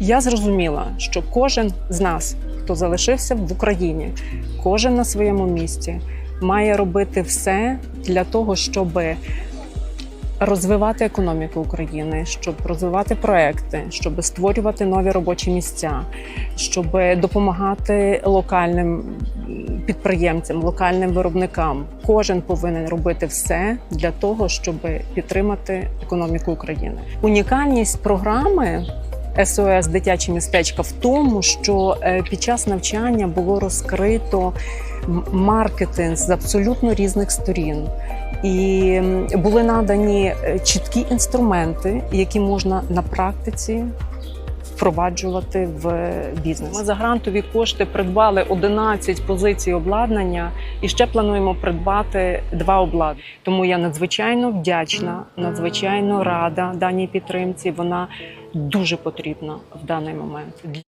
Я зрозуміла, що кожен з нас, хто залишився в Україні, кожен на своєму місці, має робити все для того, щоб розвивати економіку України, щоб розвивати проекти, щоб створювати нові робочі місця, щоб допомагати локальним підприємцям, локальним виробникам. Кожен повинен робити все для того, щоб підтримати економіку України. Унікальність програми. СОС дитяче містечка в тому, що е, під час навчання було розкрито маркетинг з абсолютно різних сторін, і були надані е, чіткі інструменти, які можна на практиці впроваджувати в бізнес. Ми за грантові кошти придбали 11 позицій обладнання і ще плануємо придбати два обладнання. Тому я надзвичайно вдячна, надзвичайно рада даній підтримці. Вона дуже потрібна в даний момент.